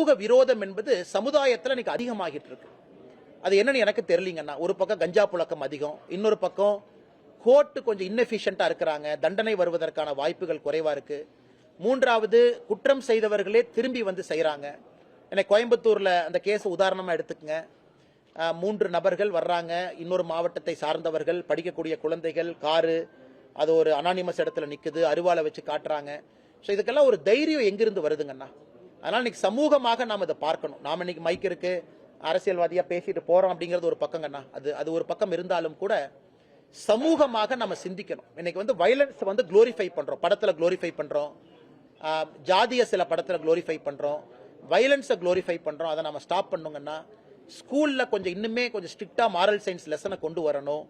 சமூக விரோதம் என்பது சமுதாயத்தில் இன்னைக்கு அதிகமாகிட்டு இருக்கு அது என்னன்னு எனக்கு தெரியலீங்கன்னா ஒரு பக்கம் கஞ்சா புழக்கம் அதிகம் இன்னொரு பக்கம் கோர்ட்டு கொஞ்சம் இன்னெஃபிஷியண்டா இருக்கிறாங்க தண்டனை வருவதற்கான வாய்ப்புகள் குறைவாக இருக்கு. மூன்றாவது குற்றம் செய்தவர்களே திரும்பி வந்து செய்கிறாங்க எனக்கு கோயம்புத்தூரில் அந்த கேஸை உதாரணமாக எடுத்துக்கங்க. மூன்று நபர்கள் வர்றாங்க. இன்னொரு மாவட்டத்தை சார்ந்தவர்கள் படிக்கக்கூடிய குழந்தைகள் காரு அது ஒரு அனானிமஸ் இடத்துல நிற்குது அருவாளை வச்சு காட்டுறாங்க. ஸோ இதுக்கெல்லாம் ஒரு தைரியம் எங்கிருந்து வருதுங்கண்ணா? அதனால் இன்னைக்கு சமூகமாக நாம் இதை பார்க்கணும். நாம் இன்னைக்கு மைக் இருக்கு. அரசியல்வாதியாக பேசிட்டு போகிறோம் அப்படிங்கிறது ஒரு பக்கங்கண்ணா அது அது ஒரு பக்கம் இருந்தாலும் கூட சமூகமாக நம்ம சிந்திக்கணும். இன்னைக்கு வந்து வயலன்ஸை வந்து குளோரிஃபை பண்ணுறோம் படத்தில் குளோரிஃபை பண்ணுறோம் ஜாதிய சில படத்தில் குளோரிஃபை பண்ணுறோம் வயலன்ஸை குளோரிஃபை பண்ணுறோம் அதை நம்ம ஸ்டாப் பண்ணுங்கன்னா ஸ்கூலில் கொஞ்சம் இன்னுமே கொஞ்சம் ஸ்ட்ரிக்டாக மாரல் சயின்ஸ் லெசனை கொண்டு வரணும்.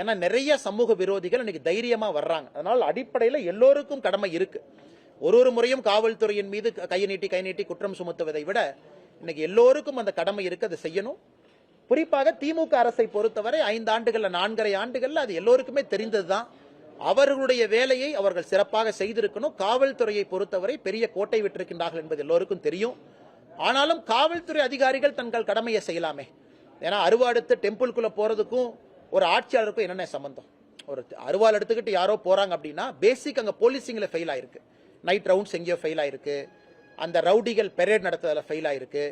ஏன்னா நிறைய சமூக விரோதிகள் இன்னைக்கு தைரியமாக வர்றாங்க. அதனால் அடிப்படையில் எல்லோருக்கும் கடமை இருக்குது ஒரு ஒரு முறையும் காவல்துறையின் மீது கையை நீட்டி கை நீட்டி குற்றம் சுமத்துவதை விட இன்னைக்கு எல்லோருக்கும் அந்த கடமை இருக்கு அதை செய்யணும். குறிப்பாக திமுக அரசை பொறுத்தவரை ஐந்து ஆண்டுகள்ல நான்கரை ஆண்டுகள்ல அது எல்லோருக்குமே தெரிந்ததுதான். அவர்களுடைய வேலையை அவர்கள் சிறப்பாக செய்திருக்கணும். காவல்துறையை பொறுத்தவரை பெரிய கோட்டை விட்டிருக்கின்றார்கள் என்பது எல்லோருக்கும் தெரியும். ஆனாலும் காவல்துறை அதிகாரிகள் தங்கள் கடமையை செய்யலாமே. ஏன்னா அருவாடுத்து டெம்பிள்குள்ள போறதுக்கும் ஒரு ஆட்சியாளருக்கும் என்னென்ன சம்பந்தம்? ஒரு அருவாள் எடுத்துக்கிட்டு யாரோ போறாங்க அப்படின்னா பேசிக் அங்க போலீசிங்ல ஃபெயில் ஆயிருக்கு. நைட் ரவுண்ட்ஸ் எங்கேயோ ஃபெயில் ஆயிருக்கு. அந்த ரவுடிகள் பெரேட் நடத்துறதுல ஃபெயில் ஆயிருக்கு.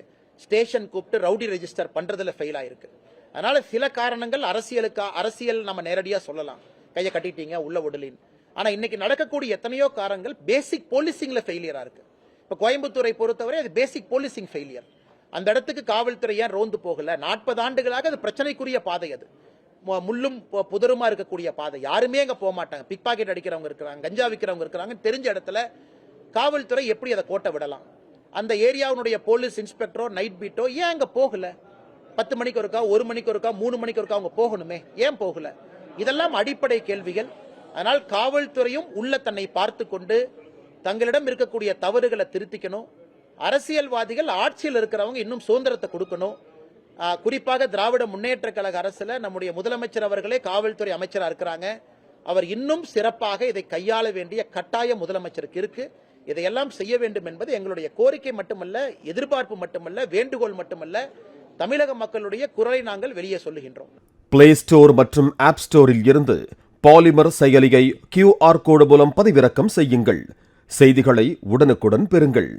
ஸ்டேஷன் கூப்பிட்டு ரவுடி ரெஜிஸ்டர் பண்ணுறதுல ஃபெயில் ஆயிருக்கு. அதனால சில காரணங்கள் அரசியலுக்கா அரசியல் நம்ம நேரடியாக சொல்லலாம். கையை கட்டிட்டீங்க உள்ள உடலின் ஆனால் இன்னைக்கு நடக்கக்கூடிய எத்தனையோ காரணங்கள் பேசிக் போலீசிங்கில் ஃபெயிலியராக இருக்கு. இப்போ கோயம்புத்தூரை பொறுத்தவரை அது பேசிக் போலீசிங் ஃபெயிலியர் அந்த இடத்துக்கு காவல்துறை ஏன் ரோந்து போகல? நாற்பது ஆண்டுகளாக அது பிரச்சனைக்குரிய பாதை அது. முள்ளும் புதருமா இருக்கக்கூடிய பாதை. யாருமே அங்கே போக மாட்டாங்க. பிக் பாக்கெட் அடிக்கிறவங்க இருக்கிறாங்க கஞ்சா விற்கிறவங்க இருக்கிறாங்க தெரிஞ்ச இடத்துல காவல்துறை எப்படி அதை கோட்டை விடலாம்? அந்த ஏரியாவுடைய போலீஸ் இன்ஸ்பெக்டரோ நைட் பீட்டோ ஏன் அங்கே போகல? பத்து மணிக்கு ஒருக்கா ஒரு மணிக்கு ஒருக்கா மூணு மணிக்கு ஒருக்கா அவங்க போகணுமே? ஏன் போகல? இதெல்லாம் அடிப்படை கேள்விகள். அதனால் காவல்துறையும் உள்ள தன்னை பார்த்து கொண்டு தங்களிடம் இருக்கக்கூடிய தவறுகளை திருத்திக்கணும். அரசியல்வாதிகள் ஆட்சியில் இருக்கிறவங்க இன்னும் சுதந்திரத்தை கொடுக்கணும். குறிப்பாக திராவிட முன்னேற்ற கழக அரசுல நம்முடைய முதலமைச்சர் அவர்களே காவல்துறை அமைச்சராக இருக்கிறாங்க. அவர் இன்னும் சிறப்பாக இதை கையாள வேண்டிய கட்டாயம் முதலமைச்சருக்கு இருக்கு. இதையெல்லாம் செய்ய வேண்டும் என்பது எங்களுடைய கோரிக்கை மட்டுமல்ல எதிர்பார்ப்பு மட்டுமல்ல வேண்டுகோள் மட்டுமல்ல. தமிழக மக்களுடைய குரலை நாங்கள் வெளியே சொல்லுகின்றோம். பிளே ஸ்டோர் மற்றும் ஆப் ஸ்டோரில் இருந்து பாலிமர் செயலியை கியூஆர் கோடு மூலம் பதிவிறக்கம் செய்யுங்கள். செய்திகளை உடனுக்குடன் பெறுங்கள்.